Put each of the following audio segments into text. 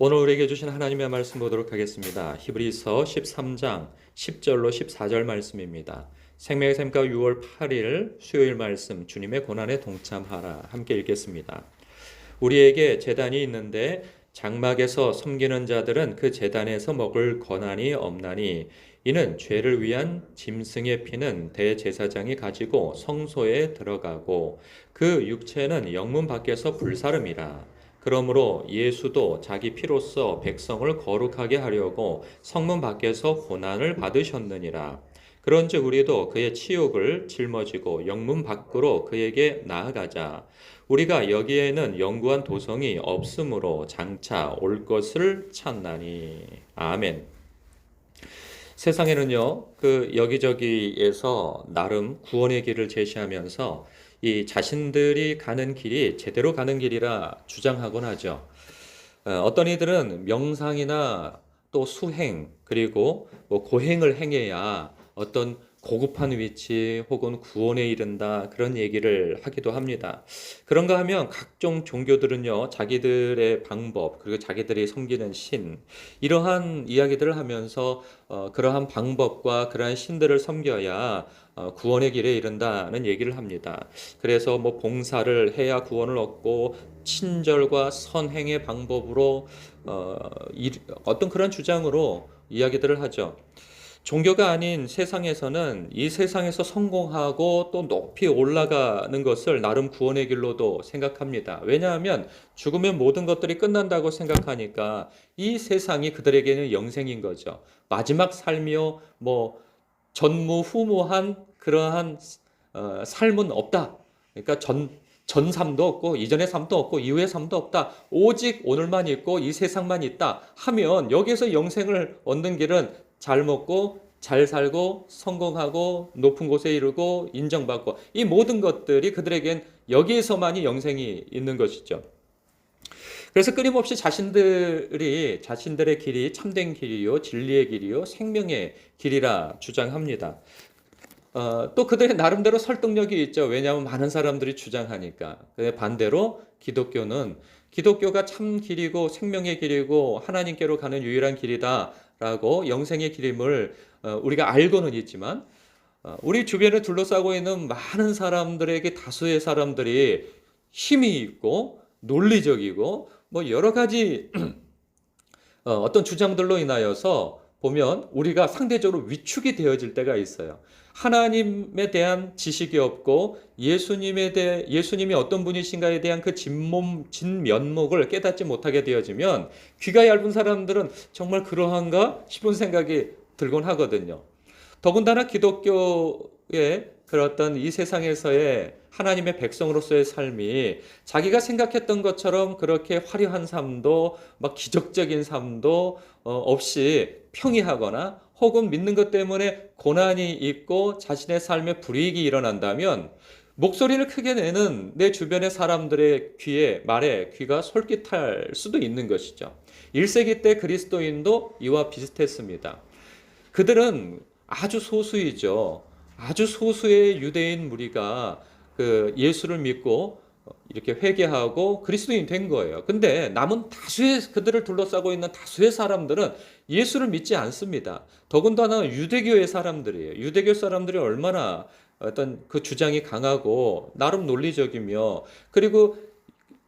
오늘 우리에게 주신 하나님의 말씀 보도록 하겠습니다. 히브리서 13장 10절로 14절 말씀입니다. 생명의 샘가 6월 8일 수요일 말씀 주님의 고난에 동참하라 함께 읽겠습니다. 우리에게 재단이 있는데 장막에서 섬기는 자들은 그 재단에서 먹을 권한이 없나니 이는 죄를 위한 짐승의 피는 대제사장이 가지고 성소에 들어가고 그 육체는 영문 밖에서 불사름이라 그러므로 예수도 자기 피로써 백성을 거룩하게 하려고 성문 밖에서 고난을 받으셨느니라. 그런즉 우리도 그의 치욕을 짊어지고 영문 밖으로 그에게 나아가자. 우리가 여기에는 영구한 도성이 없으므로 장차 올 것을 찾나니. 아멘. 세상에는요, 그 여기저기에서 나름 구원의 길을 제시하면서 이 자신들이 가는 길이 제대로 가는 길이라 주장하곤 하죠. 어, 어떤 이들은 명상이나 또 수행 그리고 뭐 고행을 행해야 어떤 고급한 위치 혹은 구원에 이른다 그런 얘기를 하기도 합니다. 그런가 하면 각종 종교들은요 자기들의 방법 그리고 자기들이 섬기는 신 이러한 이야기들을 하면서 어, 그러한 방법과 그러한 신들을 섬겨야 어, 구원의 길에 이른다는 얘기를 합니다. 그래서 뭐 봉사를 해야 구원을 얻고 친절과 선행의 방법으로 어, 이, 어떤 그런 주장으로 이야기들을 하죠. 종교가 아닌 세상에서는 이 세상에서 성공하고 또 높이 올라가는 것을 나름 구원의 길로도 생각합니다. 왜냐하면 죽으면 모든 것들이 끝난다고 생각하니까 이 세상이 그들에게는 영생인 거죠. 마지막 삶이요, 뭐 전무후무한 그러한 어, 삶은 없다. 그러니까 전 전 삶도 없고 이전의 삶도 없고 이후의 삶도 없다. 오직 오늘만 있고 이 세상만 있다 하면 여기에서 영생을 얻는 길은 잘 먹고 잘 살고 성공하고 높은 곳에 이르고 인정받고 이 모든 것들이 그들에겐 여기에서만이 영생이 있는 것이죠. 그래서 끊임없이 자신들이 자신들의 길이 참된 길이요 진리의 길이요 생명의 길이라 주장합니다. 어, 또 그들의 나름대로 설득력이 있죠. 왜냐하면 많은 사람들이 주장하니까. 반대로 기독교는 기독교가 참 길이고 생명의 길이고 하나님께로 가는 유일한 길이다라고 영생의 길임을 어, 우리가 알고는 있지만 어, 우리 주변을 둘러싸고 있는 많은 사람들에게 다수의 사람들이 힘이 있고 논리적이고 뭐 여러 가지 어, 어떤 주장들로 인하여서 보면 우리가 상대적으로 위축이 되어질 때가 있어요. 하나님에 대한 지식이 없고 예수님에 대해 예수님이 어떤 분이신가에 대한 그 진몸 진면목을 깨닫지 못하게 되어지면 귀가 얇은 사람들은 정말 그러한가 싶은 생각이 들곤 하거든요. 더군다나 기독교의 그런 이 세상에서의 하나님의 백성으로서의 삶이 자기가 생각했던 것처럼 그렇게 화려한 삶도 막 기적적인 삶도 어, 없이 평이하거나 혹은 믿는 것 때문에 고난이 있고 자신의 삶에 불이익이 일어난다면 목소리를 크게 내는 내 주변의 사람들의 귀에 말에 귀가 솔깃할 수도 있는 것이죠. 1세기 때 그리스도인도 이와 비슷했습니다. 그들은 아주 소수이죠. 아주 소수의 유대인 무리가 그 예수를 믿고 이렇게 회개하고 그리스도인 된 거예요. 근데 남은 다수의 그들을 둘러싸고 있는 다수의 사람들은 예수를 믿지 않습니다. 더군다나 유대교의 사람들이에요. 유대교 사람들이 얼마나 어떤 그 주장이 강하고 나름 논리적이며 그리고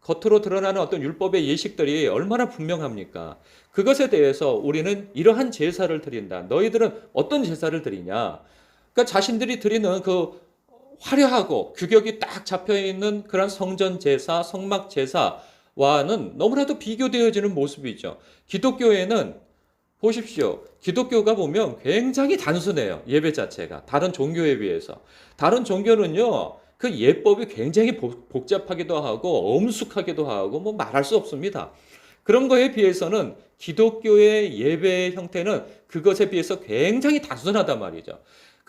겉으로 드러나는 어떤 율법의 예식들이 얼마나 분명합니까? 그것에 대해서 우리는 이러한 제사를 드린다. 너희들은 어떤 제사를 드리냐? 그러니까 자신들이 드리는 그 화려하고 규격이 딱 잡혀 있는 그런 성전 제사, 성막 제사와는 너무나도 비교되어지는 모습이죠. 기독교에는 보십시오. 기독교가 보면 굉장히 단순해요. 예배 자체가. 다른 종교에 비해서. 다른 종교는요, 그 예법이 굉장히 복잡하기도 하고, 엄숙하기도 하고, 뭐 말할 수 없습니다. 그런 거에 비해서는 기독교의 예배 형태는 그것에 비해서 굉장히 단순하단 말이죠.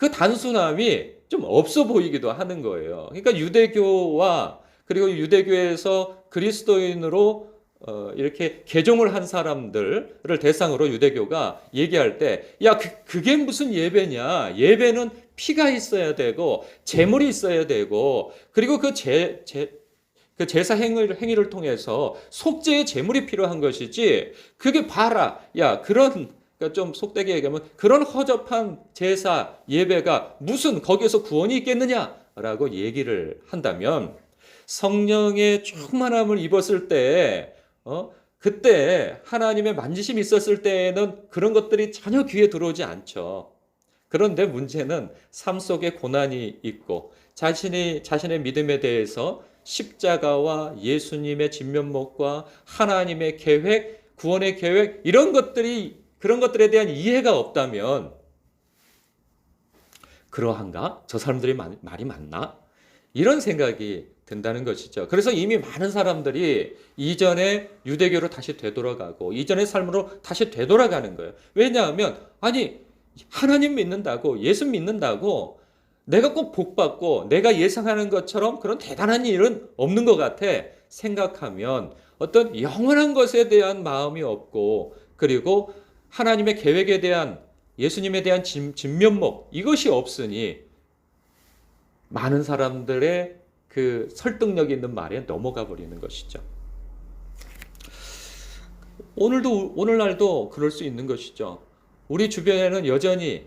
그 단순함이 좀 없어 보이기도 하는 거예요. 그러니까 유대교와 그리고 유대교에서 그리스도인으로 어, 이렇게 개종을 한 사람들을 대상으로 유대교가 얘기할 때, 야, 그, 그게 무슨 예배냐? 예배는 피가 있어야 되고, 재물이 있어야 되고, 그리고 그 재, 재, 그 제사 행위를, 행위를 통해서 속죄의 제물이 필요한 것이지 그게 봐라 야 그런 그러니까 좀 속되게 얘기하면 그런 허접한 제사 예배가 무슨 거기에서 구원이 있겠느냐라고 얘기를 한다면 성령의 충만함을 입었을 때 어? 그때 하나님의 만지심이 있었을 때에는 그런 것들이 전혀 귀에 들어오지 않죠. 그런데 문제는 삶 속에 고난이 있고 자신이 자신의 믿음에 대해서 십자가와 예수님의 진면목과 하나님의 계획, 구원의 계획 이런 것들이 그런 것들에 대한 이해가 없다면 그러한가? 저 사람들이 말, 말이 맞나? 이런 생각이 든다는 것이죠. 그래서 이미 많은 사람들이 이전의 유대교로 다시 되돌아가고 이전의 삶으로 다시 되돌아가는 거예요. 왜냐하면 아니 하나님 믿는다고 예수 믿는다고 내가 꼭 복받고 내가 예상하는 것처럼 그런 대단한 일은 없는 것 같아 생각하면 어떤 영원한 것에 대한 마음이 없고 그리고 하나님의 계획에 대한 예수님에 대한 진, 진면목 이것이 없으니 많은 사람들의 그 설득력 있는 말에 넘어가 버리는 것이죠. 오늘도 오늘날도 그럴 수 있는 것이죠. 우리 주변에는 여전히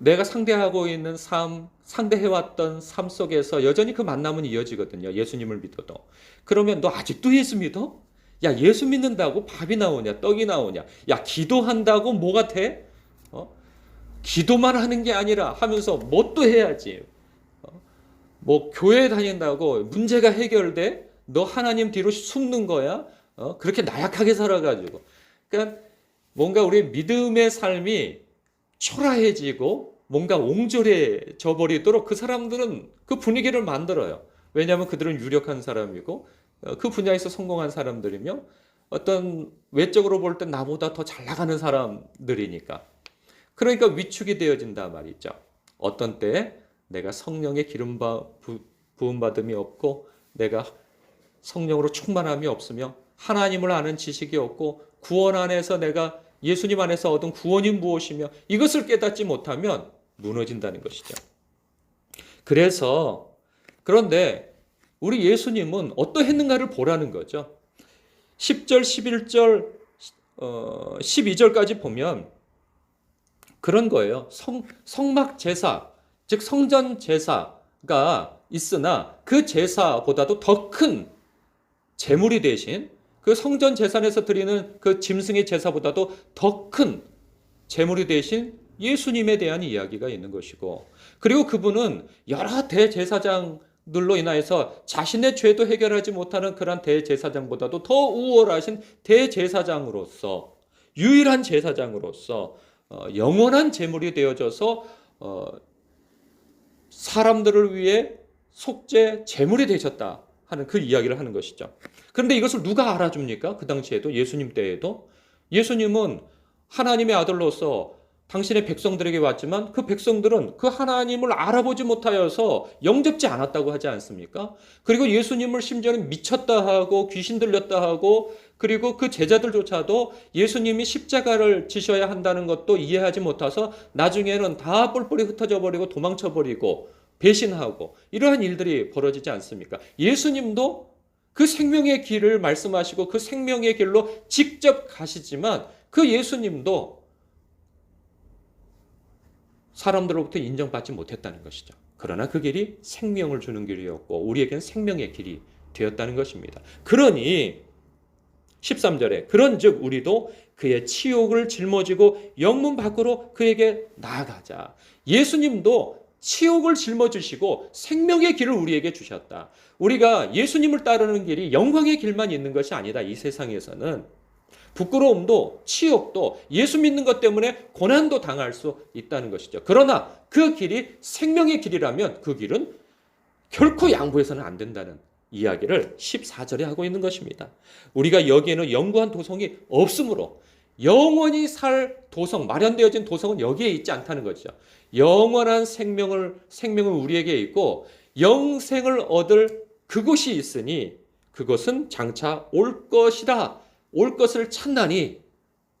내가 상대하고 있는 삶, 상대해왔던 삶 속에서 여전히 그 만남은 이어지거든요. 예수님을 믿어도. 그러면 너 아직도 예수 믿어? 야, 예수 믿는다고 밥이 나오냐, 떡이 나오냐? 야, 기도한다고 뭐가 돼? 어? 기도만 하는 게 아니라 하면서 뭐또 해야지. 어? 뭐 교회 다닌다고 문제가 해결돼? 너 하나님 뒤로 숨는 거야? 어? 그렇게 나약하게 살아가지고. 그러니까 뭔가 우리의 믿음의 삶이 초라해지고 뭔가 옹졸해져 버리도록 그 사람들은 그 분위기를 만들어요. 왜냐하면 그들은 유력한 사람이고 어, 그 분야에서 성공한 사람들이며 어떤 외적으로 볼 때 나보다 더 잘 나가는 사람들이니까. 그러니까 위축이 되어진다 말이죠. 어떤 때 내가 성령의 기름 부음 받음이 없고 내가 성령으로 충만함이 없으며 하나님을 아는 지식이 없고 구원 안에서 내가 예수님 안에서 얻은 구원이 무엇이며 이것을 깨닫지 못하면 무너진다는 것이죠. 그래서 그런데 우리 예수님은 어떠했는가를 보라는 거죠. 10절, 11절, 어, 12절까지 보면 그런 거예요. 성, 성막 제사, 즉 성전 제사가 있으나 그 제사보다도 더큰 제물이 대신 그 성전 제산에서 드리는 그 짐승의 제사보다도 더큰 제물이 대신 예수님에 대한 이야기가 있는 것이고 그리고 그분은 여러 대제사장 들로 인하여서 자신의 죄도 해결하지 못하는 그런 대제사장보다도 더 우월하신 대제사장으로서 유일한 제사장으로서 어, 영원한 제물이 되어져서 어, 사람들을 위해 속죄 제물이 되셨다 하는 그 이야기를 하는 것이죠. 그런데 이것을 누가 알아줍니까? 그 당시에도 예수님 때에도 예수님은 하나님의 아들로서 당신의 백성들에게 왔지만 그 백성들은 그 하나님을 알아보지 못하여서 영접지 않았다고 하지 않습니까? 그리고 예수님을 심지어는 미쳤다 하고 귀신 들렸다 하고 그리고 그 제자들조차도 예수님이 십자가를 지셔야 한다는 것도 이해하지 못해서 나중에는 다 뿔뿔이 흩어져 버리고 도망쳐 버리고 배신하고 이러한 일들이 벌어지지 않습니까? 예수님도 그 생명의 길을 말씀하시고 그 생명의 길로 직접 가시지만 그 예수님도 사람들로부터 인정받지 못했다는 것이죠. 그러나 그 길이 생명을 주는 길이었고 우리에겐 생명의 길이 되었다는 것입니다. 그러니 13절에 그런즉 우리도 그의 치욕을 짊어지고 영문 밖으로 그에게 나아가자. 예수님도 치욕을 짊어지시고 생명의 길을 우리에게 주셨다. 우리가 예수님을 따르는 길이 영광의 길만 있는 것이 아니다. 이 세상에서는 부끄러움도 치욕도 예수 믿는 것 때문에 고난도 당할 수 있다는 것이죠. 그러나 그 길이 생명의 길이라면 그 길은 결코 양보해서는 안 된다는 이야기를 14절에 하고 있는 것입니다. 우리가 여기에는 영구한 도성이 없으므로 영원히 살 도성, 마련되어진 도성은 여기에 있지 않다는 것이죠. 영원한 생명을, 생명은 우리에게 있고 영생을 얻을 그곳이 있으니 그것은 장차 올 것이다. 올 것을 찾나니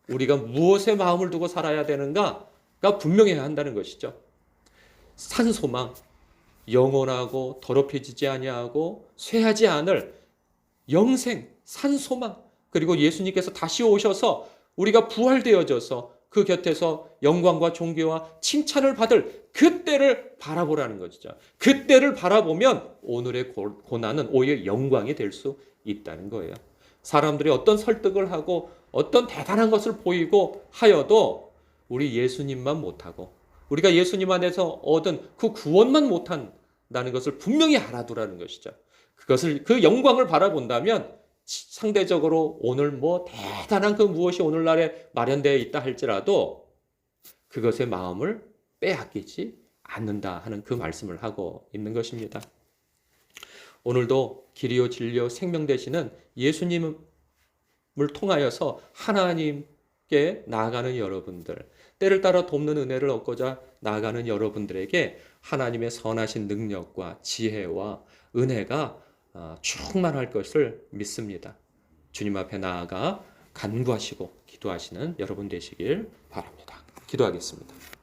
우리가 무엇에 마음을 두고 살아야 되는가가 분명해야 한다는 것이죠. 산소망, 영원하고 더럽혀지지 아니하고 쇠하지 않을 영생, 산소망, 그리고 예수님께서 다시 오셔서 우리가 부활되어져서 그 곁에서 영광과 존귀와 칭찬을 받을 그때를 바라보라는 것이죠. 그때를 바라보면 오늘의 고- 고난은 오히려 영광이 될 수 있다는 거예요. 사람들이 어떤 설득을 하고 어떤 대단한 것을 보이고 하여도 우리 예수님만 못하고 우리가 예수님 안에서 얻은 그 구원만 못한다는 것을 분명히 알아두라는 것이죠. 그것을 그 영광을 바라본다면 상대적으로 오늘 뭐 대단한 그 무엇이 오늘날에 마련되어 있다 할지라도 그것의 마음을 빼앗기지 않는다 하는 그 말씀을 하고 있는 것입니다. 오늘도 길이요 진리요 생명 되시는 예수님을 통하여서 하나님께 나아가는 여러분들, 때를 따라 돕는 은혜를 얻고자 나아가는 여러분들에게 하나님의 선하신 능력과 지혜와 은혜가 어, 충만할 것을 믿습니다. 주님 앞에 나아가 간구하시고 기도하시는 여러분 되시길 바랍니다. 기도하겠습니다.